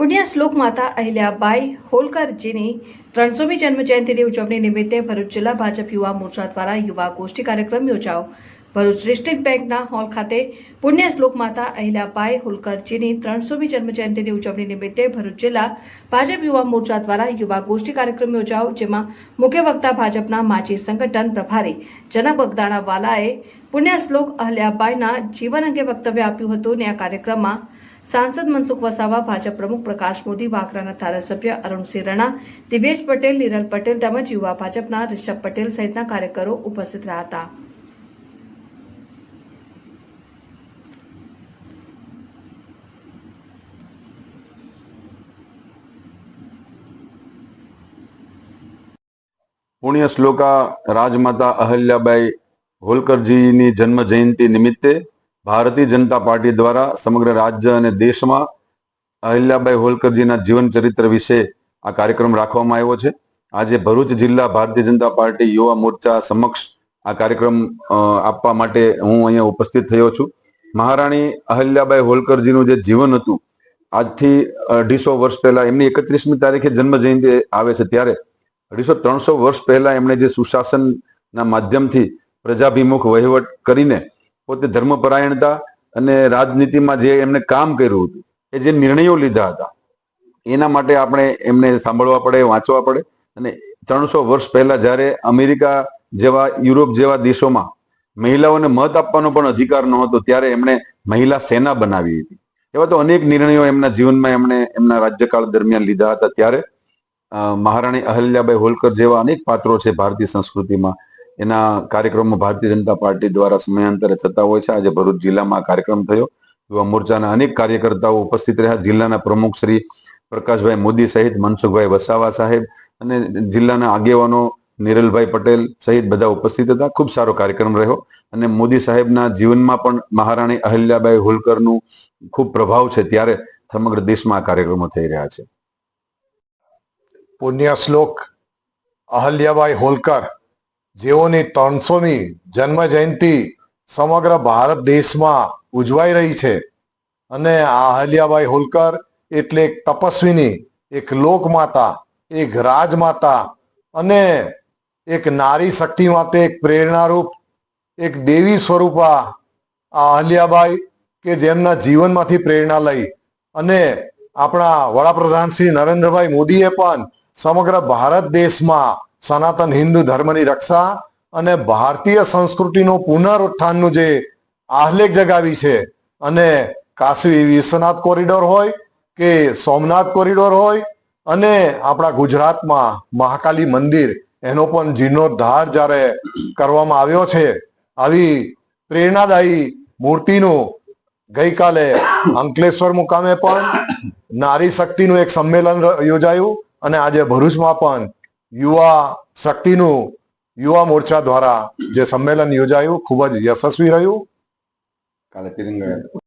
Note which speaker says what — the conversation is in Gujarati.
Speaker 1: પુણ્ય શ્લોક માતા અહિલ્યાબાઈ હોલકરજીની ત્રણસોમી જન્મજયંતિની ઉજવણી નિમિત્તે ભરૂચ જિલ્લા ભાજપ યુવા મોરચા દ્વારા યુવા ગોષ્ઠી કાર્યક્રમ યોજાયો. ભરૂચ ડિસ્ટ્રિક્ટ બેંકના હોલ ખાતે પુણ્ય શ્લોક માતા અહિલાબાઈ હોલકરજીની ત્રણસોમી જન્મજયંતિની ઉજવણી નિમિત્તે ભરૂચ જિલ્લા ભાજપ યુવા મોરચા દ્વારા યુવા ગોષ્ઠી કાર્યક્રમ યોજાયો, જેમાં મુખ્ય વક્તા ભાજપના માજી સંગઠન પ્રભારી જનક બગદાણા વાલાએ પુણ્ય શ્લોક અહલ્યાબાઈના જીવન અંગે વક્તવ્ય આપ્યું હતું અને આ કાર્યક્રમમાં સાંસદ મનસુખ વસાવા, ભાજપ પ્રમુખ પ્રકાશ મોદી, વાગરાના ધારાસભ્ય અરુણસિંહ રણા, દિવેશ પટેલ, નિરલ પટેલ તેમજ યુવા ભાજપના રિષભ પટેલ સહિતના કાર્યકરો ઉપસ્થિત રહ્યા હતા.
Speaker 2: પુણ્ય શ્લોકા રાજમાતા અહલ્યાબાઈ હોલકરજીની જન્મ જયંતિ નિમિત્તે ભારતીય જનતા પાર્ટી દ્વારા સમગ્ર રાજ્ય અને દેશમાં અહલ્યાબાઈ હોલકરજીના જીવન ચરિત્ર વિશે આ કાર્યક્રમ રાખવામાં આવ્યો છે. આજે ભરૂચ જિલ્લા ભારતીય જનતા પાર્ટી યુવા મોરચા સમક્ષ આ કાર્યક્રમ આપવા માટે હું અહીંયા ઉપસ્થિત થયો છું. મહારાણી અહલ્યાબાઈ હોલકરજીનું જે જીવન હતું, આજથી અઢીસો વર્ષ પહેલા, એમની એકત્રીસમી તારીખે જન્મ જયંતિ આવે છે ત્યારે અઢીસો ત્રણસો વર્ષ પહેલા એમણે જે સુશાસનના માધ્યમથી પ્રજાભિમુખ વહીવટ કરીને પોતે ધર્મપરાયણતા અને રાજનીતિમાં જે એમણે કામ કર્યું હતું, એ જે નિર્ણયો લીધા હતા, એના માટે આપણે એમને સાંભળવા પડે, વાંચવા પડે. અને ત્રણસો વર્ષ પહેલા જ્યારે અમેરિકા જેવા, યુરોપ જેવા દેશોમાં મહિલાઓને મત આપવાનો પણ અધિકાર નહોતો, ત્યારે એમણે મહિલા સેના બનાવી હતી. એવા તો અનેક નિર્ણયો એમના જીવનમાં એમણે એમના રાજ્યકાળ દરમિયાન લીધા હતા. ત્યારે મહારાણી અહલ્યાબાઈ હોલકર જેવા અનેક પાત્રો છે ભારતીય સંસ્કૃતિમાં. એના કાર્યક્રમો ભારતીય જનતા પાર્ટી દ્વારા સમયાંતરે થતા હોય છે. આજે ભરૂચ જિલ્લામાં કાર્યક્રમ થયો. યુવા મોરચાના અનેક કાર્યકર્તાઓ ઉપસ્થિત રહ્યા. જિલ્લાના પ્રમુખ શ્રી પ્રકાશભાઈ મોદી સહિત મનસુખભાઈ વસાવા સાહેબ અને જિલ્લાના આગેવાનો નિરલભાઈ પટેલ સહિત બધા ઉપસ્થિત હતા. ખૂબ સારો કાર્યક્રમ રહ્યો અને મોદી સાહેબના જીવનમાં પણ મહારાણી અહલ્યાબાઈ હોલકરનું ખૂબ પ્રભાવ છે. ત્યારે સમગ્ર દેશમાં આ કાર્યક્રમો થઈ રહ્યા છે.
Speaker 3: પુણ્ય શ્લોક અહલ્યાબાઈ હોલકર, જેઓની ત્રણસોમી જન્મ જયંતિ સમગ્ર ભારત દેશમાં ઉજવાઈ રહી છે. અને આ અહલ્યાબાઈ હોલકર એટલે એક તપસ્વીની, એક લોકમાતા, એક રાજમાતા અને એક નારી શક્તિ માટે એક પ્રેરણારૂપ, એક દેવી સ્વરૂપા આ અહલ્યાબાઈ કે જેમના જીવનમાંથી પ્રેરણા લઈ અને આપણા વડાપ્રધાન શ્રી નરેન્દ્રભાઈ મોદીએ પણ સમગ્ર ભારત દેશમાં સનાતન હિન્દુ ધર્મની રક્ષા અને ભારતીય સંસ્કૃતિનું પુનરુત્થાનનું જે આહલેખ જગાવી છે અને કાશી વિશ્વનાથ કોરિડોર હોય કે સોમનાથ કોરિડોર હોય અને આપણા ગુજરાતમાં મહાકાલી મંદિર, એનો પણ જીર્ણોદ્ધાર જ્યારે કરવામાં આવ્યો છે, આવી પ્રેરણાદાયી મૂર્તિનું ગઈકાલે અંકલેશ્વર મુકામે પણ નારી શક્તિનું એક સંમેલન યોજાયું. અને આજે ભરૂચમાં પણ યુવા શક્તિનું યુવા મોરચા દ્વારા જે સંમેલન યોજાયું, ખૂબ જ યશસ્વી રહ્યું.
Speaker 2: કાલે